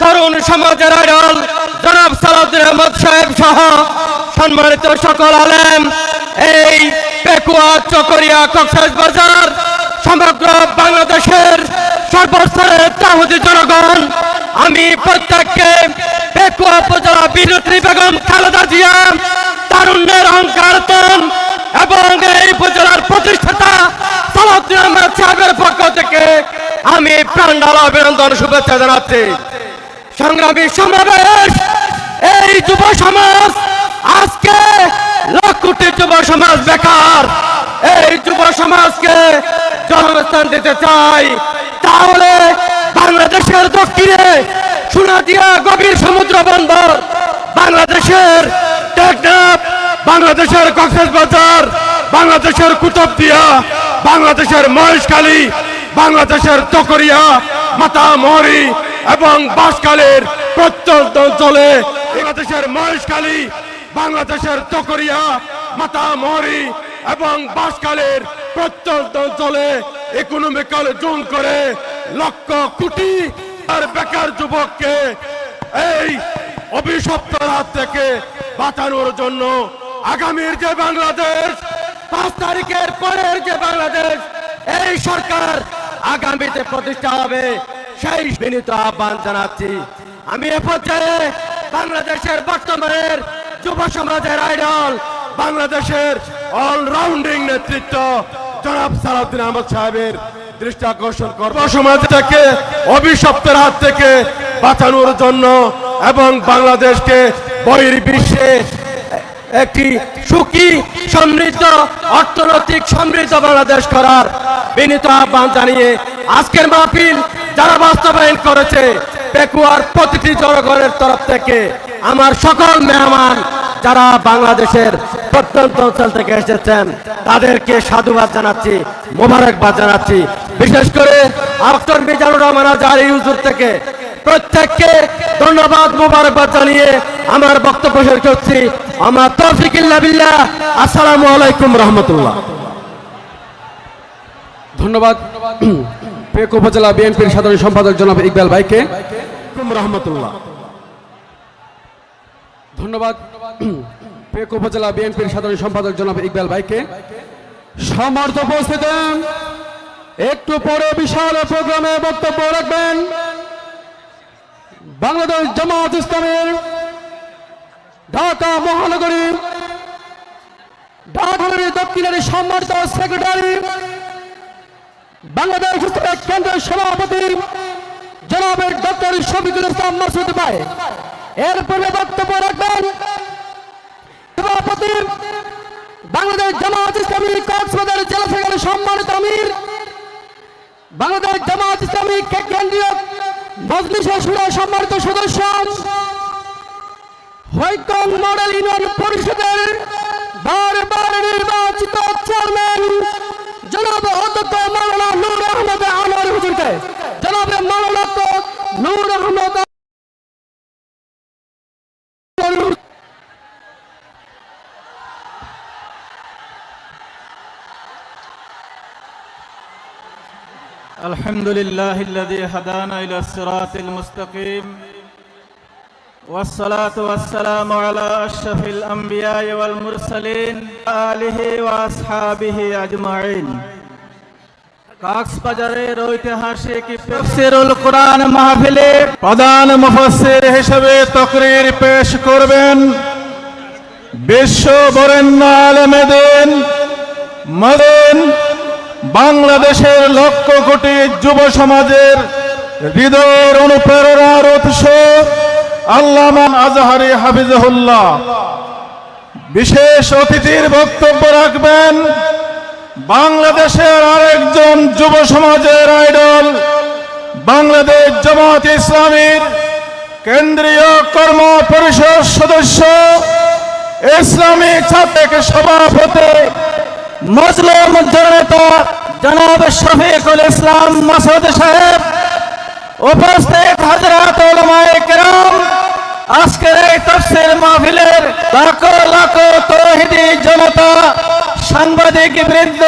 তরুণ সমাজের আইডল জনাব সালাউদ্দিন আহমদ সাহেব সহ সম্মানিত সকল আলেম, এই পেকুয়া চকরিয়া কক্সবাজার বাজার, সমগ্র বাংলাদেশের সর্বস্তরের তাহুদি জনগণ, আমি প্রত্যেককে পেকুয়া উপজেলা বিরোধী বেগম খালেদা জিয়া, তারুণ্যের অহংকার এবং এই উপজেলার প্রতিষ্ঠাতা সালাউদ্দিন আহমেদ সাহেবের পক্ষ থেকে আমি প্রাণডাল অভিনন্দন শুভেচ্ছা জানাচ্ছি। সংগ্রামী সমাবেশ। এই যুব সমাজ, আজকে লাখ কোটি যুব সমাজ বেকার। এই যুব সমাজকে জন্মস্থান দিতে চাই। তাহলে বাংলাদেশের দক্ষিণে সোনাদিয়া গভীর সমুদ্র বন্দর, বাংলাদেশের টেকনাফ, বাংলাদেশের কক্সবাজার বাংলাদেশের কুতুবদিয়া, বাংলাদেশের মহেশখালী, বাংলাদেশের তকরিয়া, মাতামহরি এবং বাসকালের প্রত্যন্ত অঞ্চলে বাংলাদেশের মহেশখালী, বাংলাদেশের তকরিয়া, মাতামহরি এবং বাঁশখালীর প্রত্যন্ত অঞ্চলে ইকোনমিক্যাল জোন করে লক্ষ কোটি আর বেকার যুবককে এই অভিশপ্ত হাত থেকে বাঁচানোর জন্য আগামীর যে বাংলাদেশ, পাঁচ তারিখের পরের যে বাংলাদেশ, এই সরকার আগামীতে প্রতিষ্ঠা হবে। সেই বিনীত আহ্বান জানাচ্ছি। আমি এ পর্যায়ে বাংলাদেশের বর্তমানের যুব সমাজের আইডল, বাংলাদেশের অলরাউন্ডিং নেতৃত্ব, জনাব সালাউদ্দিন আহমদ সাহেবের দৃষ্টি আকর্ষণ করব। সমাজ থেকে অভিশপ্তের হাত থেকে বাঁচানোর জন্য এবং বাংলাদেশকে বহির্বিশ্বে একটি সুখী, সমৃদ্ধ, অর্থনৈতিক সমৃদ্ধ বাংলাদেশ করার বিনীত আহ্বান জানিয়ে আজকের মাহফিল যারা বাস্তবায়ন করেছে, পেকুয়ার প্রতিটি জনগণের তরফ থেকে আমার সকল মেহমান যারা বাংলাদেশের প্রত্যন্ত অঞ্চল থেকে এসেছেন, তাদেরকে সাধুবাদ জানাচ্ছি, মোবারকবাদ জানাচ্ছি। বিশেষ করে আক্তর মিজানুর রহমান জারি হুজুর থেকে প্রত্যেককে ধন্যবাদ, মোবারকবাদ জানিয়ে আমার বক্তব্য শেষ করছি। আমার তৌফিকিল্লা বিল্লাহ। আসসালামু আলাইকুম রহমতুল্লাহ। ধন্যবাদ। পেক উপজেলা বিএনপির সাধারণ সম্পাদক জনাব ইকবাল ভাইকে। রহমতুল্লাহ। ধন্যবাদ। পেক উপজেলা বিএনপির সাধারণ সম্পাদক জনাব ইকবাল ভাইকে। সমর্থ উপস্থিত একটু পরে বিশাল প্রোগ্রামে বক্তব্য রাখবেন। বাংলাদেশ জামাত ইসলামের ঢাকা মহানগরী ঢাকা দক্ষিণের সম্মানিত সেক্রেটারি বাংলাদেশ ইসলামিক কেন্দ্রের সভাপতি জনাবের ডক্টর শফিকুল ইসলাম মাসুদ ভাই। এরপরে বক্তব্য রাখবেন সভাপতি বাংলাদেশ জামাত ইসলামী কক্সবাজার জেলা শাখার সম্মানিত আমির। বাংলাদেশ জামাত ইসলামী কেন্দ্রীয় মজলিসের সুরা সম্মানিত সদস্য। হৈকং মডেল ইউনিয়ন পরিষদের বারবার নির্বাচিত الحمد لله الذي هدانا إلى الصراط المستقيم والصلاة والسلام على أشرف الأنبياء والمرسلين آله وأصحابه أجمعين কক্সবাজারের ঐতিহাসিক তফসিরুল কোরআন মাহফিলে প্রধান মুফাসসির হিসেবে তকরির পেশ করবেন বিশ্ব বরেণ্য আলেমেদিন মদিন বাংলাদেশের লক্ষ কোটি যুব সমাজের হৃদয়ের অনুপ্রেরণার উৎস আল্লামান আজহারি হাফিজহুল্লাহ। বিশেষ অতিথির বক্তব্য রাখবেন, বাংলাদেশের আরেকজন যুব সমাজের আইডল, বাংলাদেশ জামাত ইসলামীর কেন্দ্রীয় কর্ম পরিষদ সদস্য, ইসলামী ছাত্রকে সভাপতি মুসলিম জনতা জনাব শফিকুল ইসলাম মাসুদ সাহেব, উপস্থিত হজরত আজকের এই তফসিল মাহফিলের লাখো লাখো তৌহিদি জনতা, সাংবাদিক বৃন্দ